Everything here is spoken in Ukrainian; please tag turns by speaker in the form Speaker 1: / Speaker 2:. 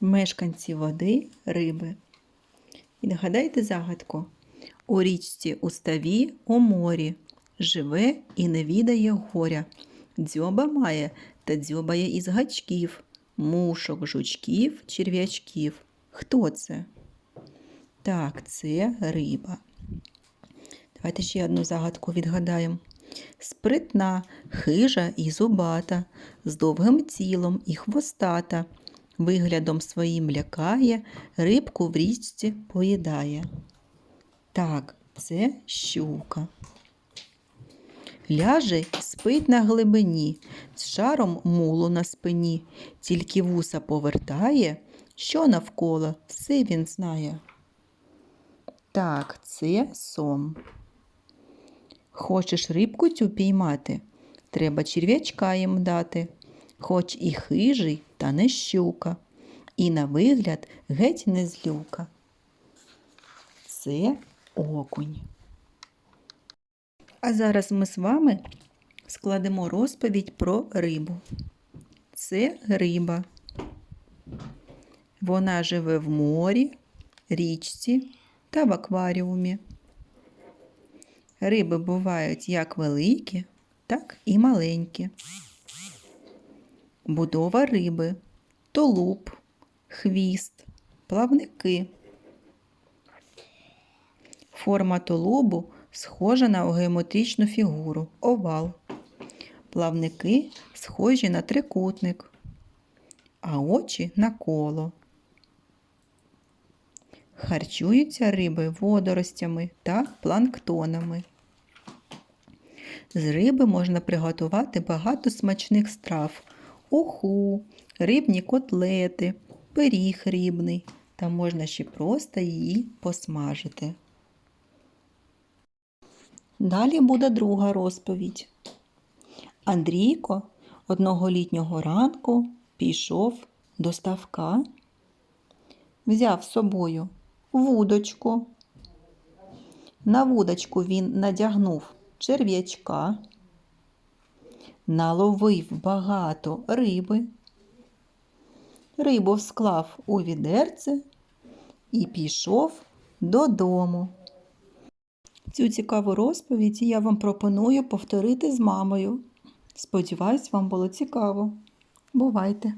Speaker 1: Мешканці води риби. Відгадайте загадку. У річці у ставі у морі живе і не відає горя. Дзьоба має та дзьобає із гачків, мушок, жучків, черв'ячків. Хто це? Так, це риба. Давайте ще одну загадку відгадаємо. Спритна, хижа і зубата, з довгим тілом і хвостата, виглядом своїм лякає, рибку в річці поїдає. Так, це щука. Ляже спить на глибині, з шаром мулу на спині, тільки вуса повертає, що навколо все він знає. Так, це сом. Хочеш рибку цю піймати? Треба черв'ячка їм дати, хоч і хижий, та не щука, і на вигляд геть не злюка. Це окунь. А зараз ми з вами складемо розповідь про рибу. Це риба. Вона живе в морі, річці та в акваріумі. Риби бувають як великі, так і маленькі. Будова риби, тулуб, хвіст, плавники. Форма тулубу схожа на геометричну фігуру овал. Плавники схожі на трикутник, а очі на коло. Харчуються риби водоростями та планктонами. З риби можна приготувати багато смачних страв: уху, рибні котлети, пиріг рибний, та можна ще просто її посмажити. Далі буде друга розповідь. Андрійко одного літнього ранку пішов до ставка, взяв з собою вудочку. На вудочку він надягнув черв'ячка, наловив багато риби, рибу склав у відерце і пішов додому. Цю цікаву розповідь я вам пропоную повторити з мамою. Сподіваюсь, вам було цікаво. Бувайте!